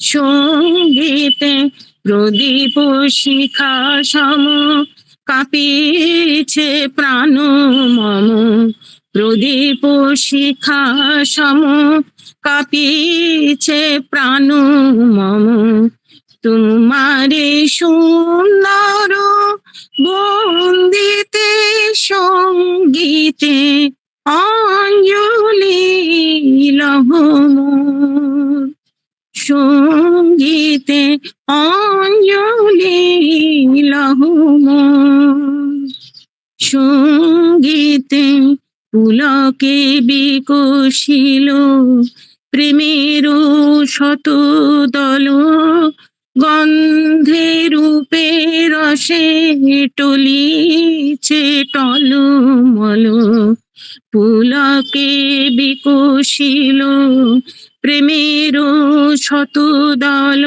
সঙ্গীতে প্রদীপ শিখা সম, কাঁপিছে প্রাণ মম। প্রদীপ শিখা সম, কাঁপিছে প্রাণ মম। তোমারে সুন্দর বন্দিতে, সঙ্গীতে লহমোর সঙ্গীতে অঞ্জলি লহমোর সঙ্গীতে পুলকে বিকশিল প্রেমের শত দল গন্ধে রূপে রসে টলিছে টলমল। পুলকে বিকশিল প্রেমের শত দল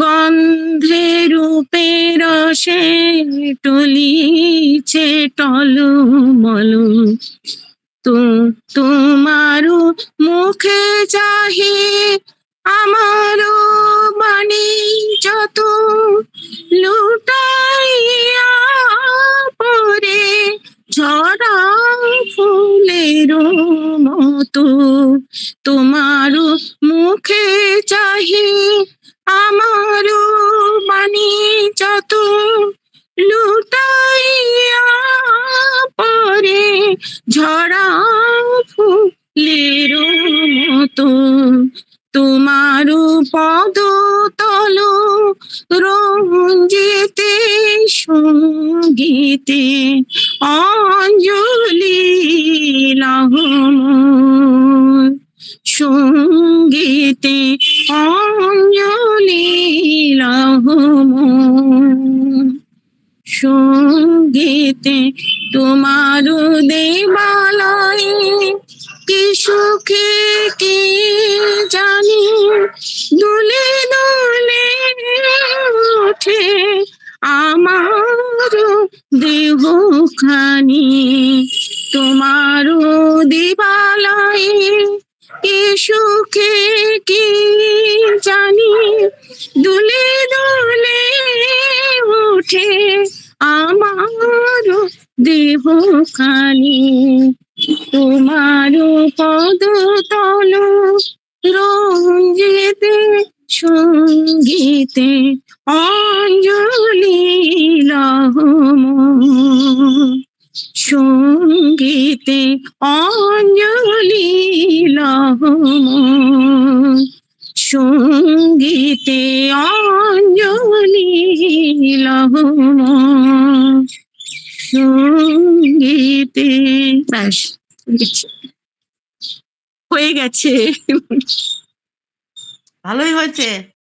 গন্ধে রূপে রসে টলিছে টল টলমল। তো, তোমারও মুখে চাহি আমারও বাণী যত মতো তোমার মুখে চাহি আমার বাণী যত লুটাইয়া পরে ঝরা ফুলের মতো তোমার পদ তল রঞ্জিতে, সঙ্গীতে অঞ্জলি লহমন সঙ্গীতে অঞ্জলি লহমন সঙ্গীতে তোমার দেবালয়ে কি সুখে কি জানি। দুলে দুলে ওঠে আমার দেহখানি। তোমার দিবালয়ে কি সুখে কি জানি? দুলে দুলে ওঠে আমার দেহ খানি তোমার পদ তল রঞ্জিতে, সঙ্গীতে অঞ্জলি লহম সঙ্গীতে অঞ্জলি সঙ্গীতে অঞ্জলি লহম সঙ্গীতে ব্যাস হয়ে গেছে। ভালোই হয়েছে।